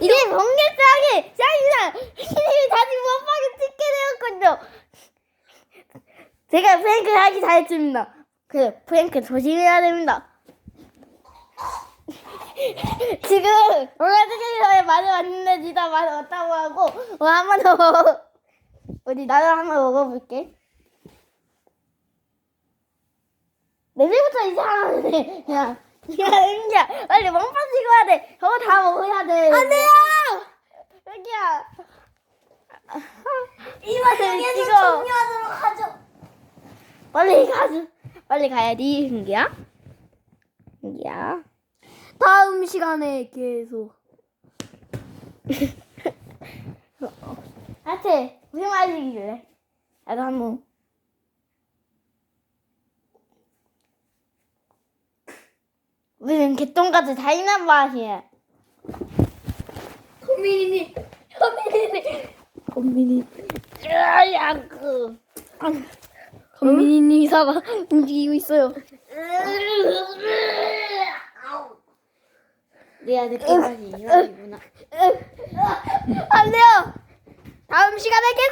이게 번개장이 짱이다. 힘이 다시 못하게 찍게 되었군요. 제가 프랭크 하기 잘했습니다. 그 프랭크 조심해야 됩니다. 지금 오라드게임에 말을 왔는데 니가 말을 왔다고 하고 어, 한번 더. 어디 나도 한번 먹어볼게. 내일부터 이상하네. 야, 야, 은기야, 빨리 멍 빠지고 해야 돼. 저거 다 먹어야 돼. 안 돼요! 은기야. 이 와중에서 찍어. 종료하도록 하죠. 빨리 가자. 빨리 가야지, 은기야. 은기야. 다음 시간에 계속. 하트, 무슨 말이길래? 나도 한번. 우리는 개똥같이 잔인한 맛이야. 고민이니, 고민이니, 건민이. 야, 그. 고민이니 사과 움직이고 있어요. 내 아들 깨끗이 이러구나. 안 돼요. 다음 시간에 계속.